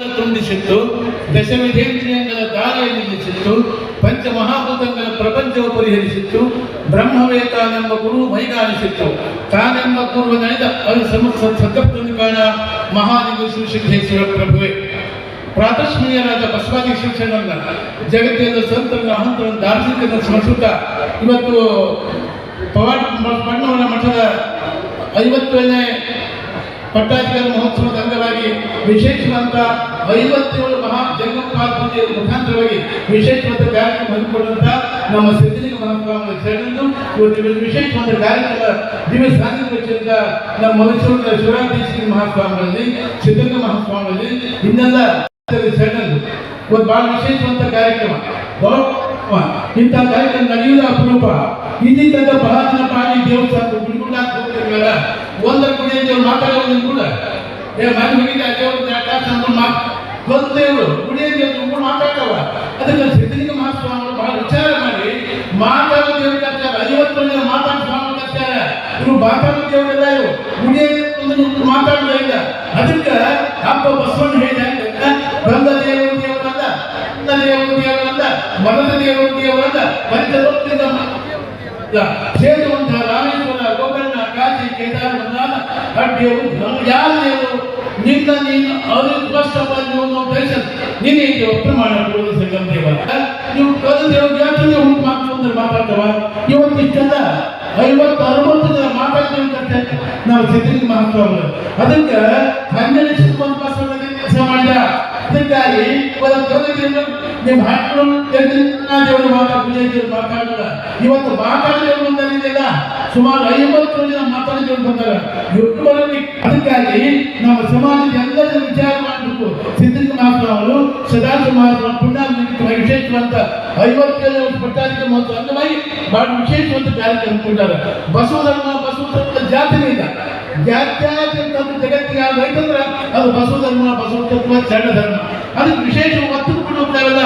ತುಂಬಿಸಿತ್ತು. ದಶವಿಧೇಂದ್ರಿಯಗಳ ದಾರಿಯಲ್ಲಿ ನಿಲ್ಲಿಸಿತ್ತು. ಪಂಚಮಹಾಭೂತಗಳ ಪ್ರಪಂಚವು ಪರಿಹರಿಸಿತ್ತು. ಬ್ರಹ್ಮವೇ ತಾನೆಂಬ ಗುರು ಮೈಗಾಣಿಸಿತ್ತು ತಾನೆಂಬ ಪೂರ್ವ ನಡೆದ ಅದು ಸದ್ಗಪ್ತನು ಕಾಣ ಮಹಾನಿಗು ಶ್ರೀಸಿದ್ದೇಶ್ವರ ಪ್ರಭುವೆ. ಪ್ರಾತಸ್ಮೀಯರಾದ ಬಸವಾದಿ ಶಿಕ್ಷಣ ಜಗತ್ತಿನ ಸಂತರನ್ನ ಅಹಂತರನ್ನು ದಾರ್ಶನಿಕನ ಸ್ಮರಿಸುತ್ತ ಇವತ್ತು ಪವಾಡ ಬಣ್ಣವನ ಮಠದ ಐವತ್ತನೇ ಪಟ್ಟಾಧಿಕಾರ ಮಹೋತ್ಸವದ ವಿಶೇಷವಾದ ಐವತ್ತೇಳು ಮಹಾ ಜಂಗಮಪಾದ ಪೂಜೆಯ ಮುಖಾಂತರವಾಗಿ ವಿಶೇಷವಾದ ಕಾರ್ಯಕ್ರಮ ಹಮ್ಮಿಕೊಂಡಂತ ನಮ್ಮ ಸಿದ್ಧಲಿಂಗ ಮಹಾತ್ಮ ಶರಣರು ಇವತ್ತು ವಿಶೇಷವಾದ ಕಾರ್ಯಕ್ರಮ ದಿವ್ಯ ಸಾನ್ನಿಧ್ಯ ನಮ್ಮ ಮೈಸೂರಿನ ಶಿವರಾಜೇಶ್ವರಿ ಮಹಾಸ್ವಾಮಿಗಳಲ್ಲಿ, ಸಿದ್ಧಲಿಂಗ ಮಹಾಸ್ವಾಮಿಗಳಲ್ಲಿ, ಇನ್ನೆಲ್ಲ ಶರಣರು ಒಂದು ಬಹಳ ವಿಶೇಷವಾದ ಕಾರ್ಯಕ್ರಮ. ಇಂಥ ಕಾರ್ಯಕ್ರಮ ನಡೆಯುವ ಅಪರೂಪ. ಇದ್ದಿದ್ದ ಬಹಳ ಜನ ಪ್ರಾಣಿ ದೇವಸ್ಥಾನ ಹೋಗ್ತಿರ್ತಾರ ಒಂದರ ಗುಡಿ ಮಾತಾಡೋದನ್ನು ಮಾತಾಡೋದು ಕೂಡ ಏ, ಮನೆ ಹೋಗಿದ್ದೆ ಆ ಅಂದ್ರೆ ಮಾತು ಒಂದು ಕುಡಿಯೋದು ದೇವ್ರು ಮಾತಾಡ್ತಾವ. ಅದಕ್ಕೆ ಸಿದ್ಧಲಿಂಗ ಮಹಾಸ್ವಾಮಿಗಳು ಬಹಳ ವಿಚಾರ ಮಾಡಿ. ಮಾತಾಡೋ ದೇವ್ರಿಗೆ ಕರ್ತಾರ ಐವತ್ತು ಜನ ಮಾತಾಡೋ ಸ್ವಾಮಿ ಕರ್ತಾರ ಇವರು ಮಾತಾಡೋ ದೇವರೆಲ್ಲ ಇವು ಕುಡಿಯೋದು ಒಂದು ಮಾತಾಡೋದೇ ಇಲ್ಲ. ಅದಕ್ಕೆ ಹಬ್ಬ ಬಸವಣ್ಣ ಹೇಳಿದ ಬಂದ ದೇವರು ದೇವರಲ್ಲ ಅನ್ನ ದೇವರು ದೇವರಲ್ಲ ಮನದ ದೇವರು ದೇವರಲ್ಲ ಪಂಚಲೋಕದಿಂದ ಸೇರುವಂತಹ ರಾಮೇಶ್ವರ, ಗೋಕರ್ಣ, ಕಾಶಿ ಕೇದಾರ ನಮ್ಗೆ ಯಾವ ದೇವರು ನಿನ್ನ ನೀನು ಅವ್ರಿಗೆ ಸ್ಪಷ್ಟವಾಗಿ ನೀವು ದೇಶ ನಿನಗೆ ಪ್ರಮಾಣ ದೇವ ನೀವು ದೇವರು ಯಾಕೆ ಹುಟ್ಟು ಮಾತು ಅಂದ್ರೆ ಮಾತಾಡ್ತವ? ಇವತ್ತು ಇಷ್ಟೆಲ್ಲ ಐವತ್ತು, ಅರವತ್ತು ಜನ ಮಾತಾಡ್ತೀವಿ ನಾವು ಸಿದ್ಧ ಮಹತ್ವ ಅದಕ್ಕೆ ಕೆಲಸ ಮಾಡಿದ ಅದಕ್ಕಾಗಿ ನಿಮ್ಮ ಹಾಕೊಂಡು ದೇವರು ಪೂಜೆ ಮಾತಾಡಲ್ಲ ಇವತ್ತು ಮಾತಾಡಿದವರು ಬಂದಿದ್ದಿಲ್ಲ ಸುಮಾರು ಐವತ್ತು ಜನ ಮಾತಾಡಿದವರು ಬಂದಾರ ಇಬ್ಬರಲ್ಲಿ ಅದಕ್ಕಾಗಿ ನಮ್ಮ ಸಮಾಜದ ಎಲ್ಲ ಜನ ವಿಚಾರ ಮಾಡಬೇಕು. ಸಿದ್ಧಲಿಂಗ ಅವರು, ಸದಾಶಿವ ಮಹಾತ್ಮ ಪುಣ್ಯ ವಿಶೇಷವಂತ ಐವತ್ತೇಳು ವರ್ಷ ಪಟ್ಟಾಧಿಕ ಮತ್ತು ಅಂಗವಾಗಿ ಬಹಳ ವಿಶೇಷವಂತ ಕಾರ್ಯಕ್ರಮ ಕೊಟ್ಟಾರೆ. ಬಸವ ಧರ್ಮ ಬಸವ ಧರ್ಮದ ಜಾತಿನೇ ಇಲ್ಲ ಜಾತ್ಯಾತೀತ ಜಗತ್ತಿಗೆ ಐತಂದ್ರೆ ಅದು ಬಸವ ಧರ್ಮ ಬಸವ ತತ್ವ ಚಂಡ ಧರ್ಮ ಅದಕ್ಕೆ ವಿಶೇಷ ಒತ್ತು ಹೋಗ್ತಾರಲ್ಲ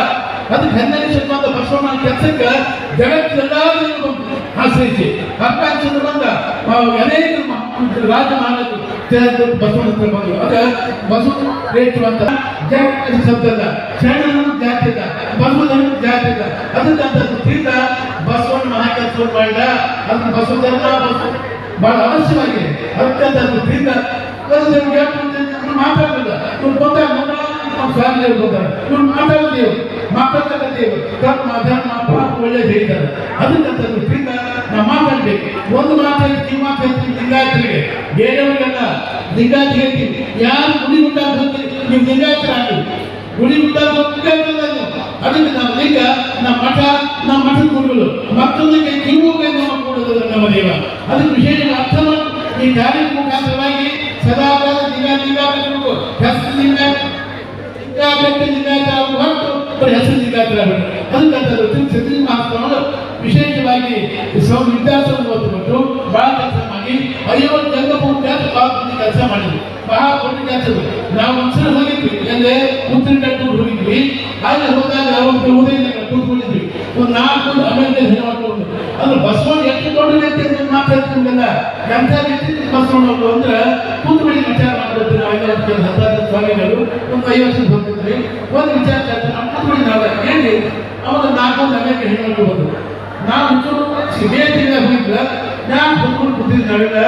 ಅದಕ್ಕೆ ಶತಮಾನದ ಬಸವಣ್ಣನ ಕೆಲಸಕ್ಕೆ ಜಗತ್ತೆಲ್ಲರೂ ಆಶ್ರಯಿಸಿ. ಹತ್ತಾರು ಬಂದ ಅನೇಕ ಮ- ರಾಜ ಮಹಾರಾಜರು ಬಸವಣ್ಣ ಹತ್ರ ಬಂದರು ಅದ ಬಸವ ರೇಟು ಅಂತ. ಜಾತಿ ಶಬ್ದದ. ಶರಣನ ಜಾತಿ ಬಸವನ ಅದಕ್ಕೆ ಅಂತ ತಿಂದ ಬಸವಣ್ಣ ಮಹಾ ಕೆಲಸ ಮಾಡಿದ. ಅದನ್ನು ಬಸವ ಧರ್ಮ ಬಸವ ಬಹಳ ಅವಶ್ಯವಾಗಿದೆ. ಅತ್ಯಂತ ತಿಂದ ಮಾತಾಡಲಿಲ್ಲ. ಇವ್ರು ಬಂದಾಗ ಫ್ಯಾಮಿಲಿ ಬಂದಾರ. ಇವ್ರು ಮಾತಾಡೋದೇವು ಮಾತಾಡ್ತಕ್ಕಂಥೇವು ಕರ್ಮ ಧರ್ಮ ಪಾಪ, ಒಳ್ಳೆ ಹೇಳ್ತಾರೆ ತಿಂದ ನಾವು ಮಾತಾಡ್ಬೇಕು. ಒಂದು ಮಾತಾಡಿ ನೀವು ಮಾತಾಡ್ತೀವಿ ಲಿಂಗಾಯತರಿಗೆ. ಬೇರೆಯವರಿಗೆಲ್ಲ ಲಿಂಗಾಯತ ಹೇಳ್ತೀವಿ ಯಾರು ಗುಡಿ ಉಂಟಾಗ ನೀವು ಲಿಂಗಾಯತರ ಆಗಲಿ. ಗುಡಿ ಉಂಟಾಗ ಅದಕ್ಕೆ ನಮ್ಮ ಲಿಂಗ ನಮ್ಮ ಮಠ, ನಮ್ಮ ಮಠದ ಗುರುಗಳು ಮತ್ತೊಂದಕ್ಕೆ ನೀವು ನಮ್ಮ ಕೊಡುವುದು ನಮ್ಮ ದೇವ. ಅದಕ್ಕೆ ವಿಶೇಷ ಅರ್ಥ ಈ ಕಾರ್ಯಕ್ರಮ ಹೊರತು ಬರೀ ಹೆಸರು ಲಿಂಗಾಯತರ ಅದಕ್ಕಂತ ಸಿದ್ಧಲಿಂಗ ಮಹಾಸ್ವಾಮಿಗಳು ವಿಶೇಷವಾಗಿ ಸ್ವಾಮಿ ವಿದ್ಯಾಸವನ್ನು ಹೊತ್ತುಕೊಟ್ಟು ಬಹಳ ಕೆಲಸ ಮಾಡಿ ಐವತ್ತು ಜಂಗಪೂರ್ತಿ ಬಹಳ ಕೆಲಸ ಮಾಡಿದ್ವಿ ಬಹಳ ದೊಡ್ಡ ಕೆಲಸ ನಾವು ಒಂದ್ಸಲ ಹೋಗಿದ್ವಿ ಅಂದ್ರೆ ಉತ್ತರ ಕಟ್ಟೂರು ಹೋಗಿದ್ವಿ ಅಲ್ಲಿ ಹೋದಾಗ ಉದಯನ ಕೂತ್ಕೊಂಡಿದ್ವಿ ಒಂದು ನಾಲ್ಕು ಅಮೇಲೆ ಅಂದ್ರೆ ಬಸವಣ್ಣ ಎಷ್ಟು ದೊಡ್ಡ ವ್ಯಕ್ತಿ ಅಂತ ಮಾತಾಡ್ತಿಲ್ಲ ಎಂಥ ವ್ಯಕ್ತಿ ಬಸವಣ್ಣವರು ಅಂದ್ರೆ ಕೂತ್ಕೊಳ್ಳಿ ವಿಚಾರ ಮಾಡಿದ್ರು ಐದು ಜನ ಹತ್ತಾರು ಸ್ವಾಮಿಗಳು, ಒಂದು ಜನ ಹೋಗ್ತಿದ್ವಿ ಒಂದು ವಿಚಾರ ಕೂತ್ಕೊಳ್ಳಿ ನಾವು ಹೇಳಿ, ಅವಾಗ ನಾಲ್ಕು ಅಮೆರಿಕ ಹೆಣ್ಮಕ್ಳು ಬಂದರು. ನಾವು ಸಿಬೇತಿಂದ ಹೋಗಿದ್ದ ನಾನು ಕೂತ್ಕೊಂಡು ಕೂತಿದ್ದ ನಾವೆಲ್ಲ,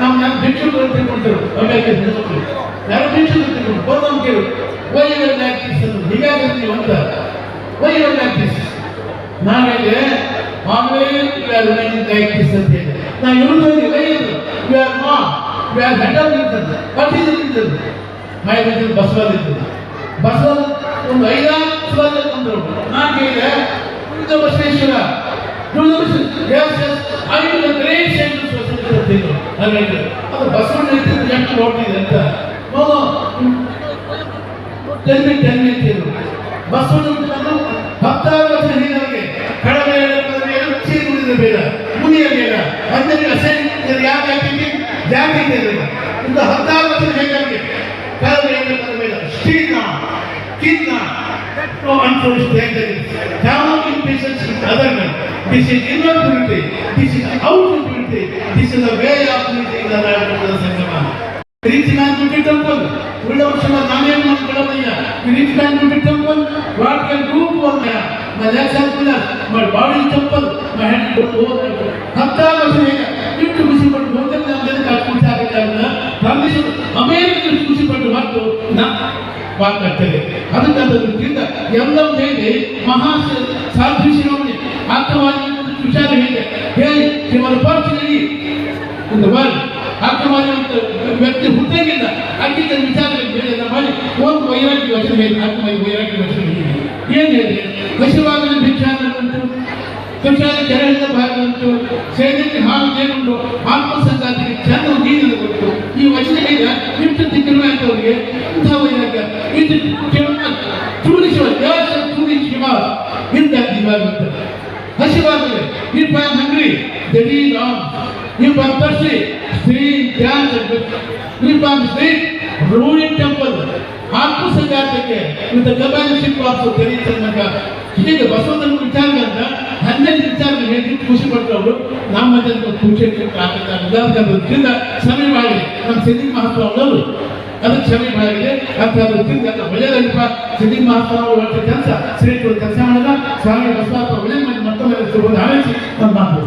ನಾವು ನಾನು ಭಿಕ್ಷುಗಳು ಅಂತ ತಿಳ್ಕೊಳ್ತೇವೆ ಅಮೆರಿಕ ಹೆಣ್ಮಕ್ಳು ಯಾರು ಭಿಕ್ಷುಗಳು ತಿಳ್ಕೊಂಡು ಬಂದವ್ನು ಕೇಳು ವೈಯರ್ ಲೈಕ್ ಅಂತ ಹೀಗಾಗಿ ನೀವು ಅಂತ ವೈ ಯುವರ್ ಲೈಕ್ ದಿಸ್ ನಾವೇಲೆ ನಾ you are like this ಅಂತ ಹೇಳಿ ನಾವು ಇವ್ರು ವೈ ಯು ಆರ್ ಮಾ ಯು ಆರ್ ಬೆಟರ್ ನಿಂತದ್ದು ಬಟ್ ಇದು ನಿಂತದ್ದು ಮೈದಲ್ಲಿ ಬಸವದಿದ್ದು ಬಸವ ಒಂದು ಐದಾರು ಸುವಾದ ಬಂದರು ನಾನು ಕೇಳಿದೆ ಉಳಿದ ಬಸವೇಶ್ವರ ಉಳಿದ Basaveshwara S S I will great centre society ಅಂತ ಹೇಳಿದ್ರು ನಾನು ಹೇಳಿದೆ ಅದು ಬಸವಣ್ಣ ಇದ್ದಿದ್ದು ಎಷ್ಟು ನೋಡ್ತಿದೆ ಅಂತ ನೋ ಟೆಲ್ಮಿ ಟೆಲ್ಮಿ ಅಂತ ಹೇಳಿದ್ರು ಬಸವಣ್ಣ ಹತ್ತಾರು ವರ್ಷ ಹಿಂದವರಿಗೆ ಕಡಿಮೆ ಚೀರು ಉಳಿದ ಬೇಡ ಮುನಿಯ ಬೇಡ ಅಂದರೆ ಅಸೈನ್ ಯಾವ ಜಾತಿಗೆ ಜಾತಿ ಇದೆ ಇಂದು ಹತ್ತಾರು ವರ್ಷ ಹೇಗೆ ಕಡಿಮೆ ಬೇಡ ಸ್ಟೀನ ಕಿನ್ನ no unforced danger. Down in patience with other men. This is inner purity. This is outer purity. This is the way of purity in the life of the Sangama. ಪ್ರೀತಿ ನಾನು ದುಡ್ಡು ಉಳಿದ ವರ್ಷ ನಾನೇನು ಮಾಡ್ಕೊಳ್ಳೋದಯ್ಯ Spirit can be the temple. What can do for me? My legs are pillars. My body is temple. My hand is over. ಹತ್ತಾರು ವರ್ಷ ಖುಷಿ ಪಟ್ಟು ಹೋದಲ್ಲಿ ನಮ್ಮ ಜನ ಖುಷಿ ಆಗಕ್ಕಾಗಲ್ಲ ಪರಮೇಶ್ವರ ಅಮೇರಿಕ ಖುಷಿ ಮತ್ತು ನಾ ಅದಕ್ಕೆ ಅದರಿಂದ ಎಲ್ಲವೂ ಹೇಗೆ ಮಹಾ ಸಾಧಿಸಿರೋಣೆ ಆತ್ಮವಾದಿ ವಿಚಾರ ಹೇಗೆ ಹೇಳಿ ಇವರ ಪರಿಸ್ಥಿತಿ ಒಂದು ಬಾರಿ ಆತ್ಮವಾದಿವಂತ ವ್ಯಕ್ತಿ ಹುಟ್ಟಂಗಿಲ್ಲ ಅಕ್ಕಿಂತ ವಿಚಾರ ಹೇಳಿದ ಮಾಡಿ. ಒಂದು ವೈರಾಗ್ಯ ವಚನ ಹೇಳಿ. ಆತ್ಮವಾದಿ ವೈರಾಗ್ಯ ವಚನ ಹೇಳಿ. ಏನು ಹೇಳಿ ಹಸಿವಾಗಲು ಭಿಕ್ಷಾನ ಉಂಟು ಕೆರೆಯಿಂದ ಇಂಥ ದಿವಾಗ ಹಸಿವಾಗಲಿ if I am hungry, that is wrong. If I am thirsty, stay in dance and ಹಾಕು. ಆತ್ಮ ಸಂಘಾತಕ್ಕೆ ವಿತ್ ಗಬಾನಿಶಿಪ್ ಆಫ್ ತೆರೀತನಕ ಹೀಗೆ ಬಸವನ ವಿಚಾರಗಳನ್ನ ಹನ್ನೆರಡು ವಿಚಾರ ಹೇಳಿ ಖುಷಿ ಪಟ್ಟವರು. ನಮ್ಮ ಜನಕ್ಕೆ ಖುಷಿ ಉದಾಹರಣೆ ಸಮಯ ಮಾಡಿ ನಮ್ಮ ಸಿದ್ಧಿ ಮಹತ್ವ ಅವರು ಅದಕ್ಕೆ ಕ್ಷಮೆ ಮಾಡಿದೆ ಅಂತ ಅದಕ್ಕೆ ಒಳ್ಳೆಯದಲ್ಪ ಸಿದ್ಧಿ ಒಳ್ಳೆ ಕೆಲಸ ಶ್ರೀ ಕೆಲಸ ಮಾಡಿದ ಸ್ವಾಮಿ ಬಸವಪ್ಪ ಒಳ್ಳೆ ಮತ್ತೊಮ್ಮೆ ಆಲಿಸಿ ನಮ್ಮ ಮಾತು.